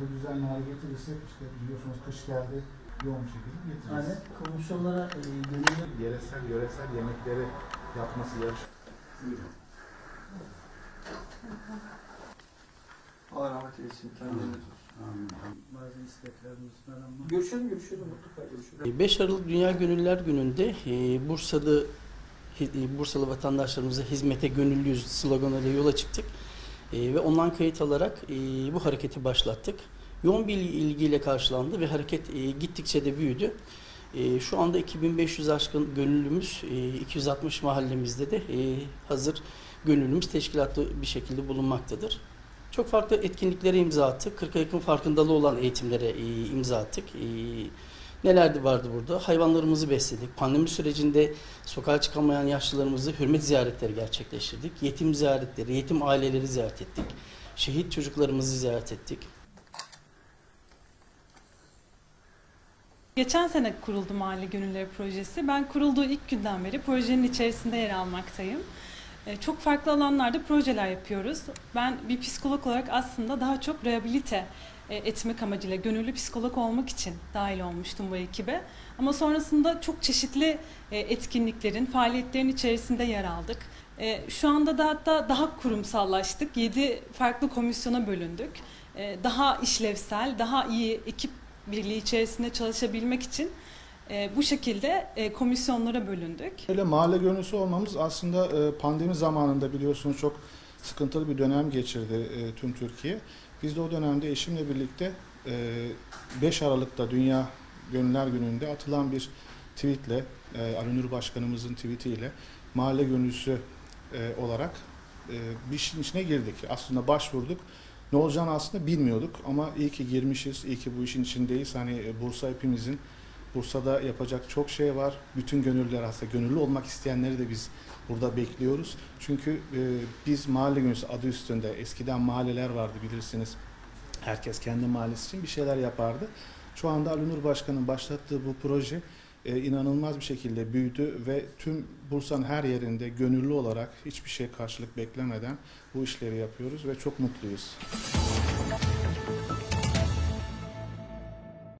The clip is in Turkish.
Bu düzenli hale getirirsek işte biliyorsunuz kış geldi yoğun bir şekilde getiririz. Yani komisyonlara e, gönüllü Yeresel, yöresel yemekleri yapması yarış. Allah rahmet eylesin. Kendine bazı isteklerimiz var ama Görüşelim, görüşelim. Mutlaka görüşelim. 5 Aralık Dünya Gönüller Günü'nde e, Bursalı e, Bursalı vatandaşlarımıza hizmete gönüllüyüz sloganıyla yola çıktık. E, ve online kayıt alarak e, bu hareketi başlattık. Yoğun bir ilgiyle karşılandı ve hareket e, gittikçe de büyüdü. E, şu anda 2500 aşkın gönüllümüz, e, 260 mahallemizde de e, hazır gönüllümüz teşkilatlı bir şekilde bulunmaktadır. Çok farklı etkinliklere imza attık. 40'a yakın farkındalığı olan eğitimlere e, imza attık. E, neler vardı burada? Hayvanlarımızı besledik. Pandemi sürecinde sokağa çıkamayan yaşlılarımızı hürmet ziyaretleri gerçekleştirdik. Yetim ziyaretleri, yetim aileleri ziyaret ettik. Şehit çocuklarımızı ziyaret ettik. Geçen sene kuruldu Mahalle Gönülleri Projesi. Ben kurulduğu ilk günden beri projenin içerisinde yer almaktayım. E, Çok farklı alanlarda projeler yapıyoruz. Ben bir psikolog olarak aslında daha çok rehabilite e, etmek amacıyla gönüllü psikolog olmak için dahil olmuştum bu ekibe. Ama sonrasında çok çeşitli e, etkinliklerin, faaliyetlerin içerisinde yer aldık. Şu anda da hatta daha kurumsallaştık. 7 farklı komisyona bölündük. Daha işlevsel, daha iyi ekip birliği içerisinde çalışabilmek için e, bu şekilde e, komisyonlara bölündük. Böyle mahalle gönüllüsü olmamız aslında e, pandemi zamanında biliyorsunuz çok sıkıntılı bir dönem geçirdi e, tüm Türkiye. Biz de o dönemde eşimle birlikte e, 5 Aralık'ta Dünya Gönüller Günü'nde atılan bir tweetle, e, Ali Nur Başkanımızın tweetiyle mahalle gönüllüsü e, olarak e, bir işin içine girdik. Aslında başvurduk. Ne olacağını aslında bilmiyorduk ama iyi ki girmişiz, iyi ki bu işin içindeyiz. Hani e, Bursa hepimizin Bursa'da yapacak çok şey var. Bütün gönüllüler aslında gönüllü olmak isteyenleri de biz burada bekliyoruz. Çünkü e, biz mahalle gönüllüsü adı üstünde eskiden mahalleler vardı bilirsiniz. Herkes kendi mahallesi için bir şeyler yapardı. Şu anda Ali Nur Başkan'ın başlattığı bu proje e, inanılmaz bir şekilde büyüdü ve tüm Bursa'nın her yerinde gönüllü olarak hiçbir şey karşılık beklemeden bu işleri yapıyoruz ve çok mutluyuz.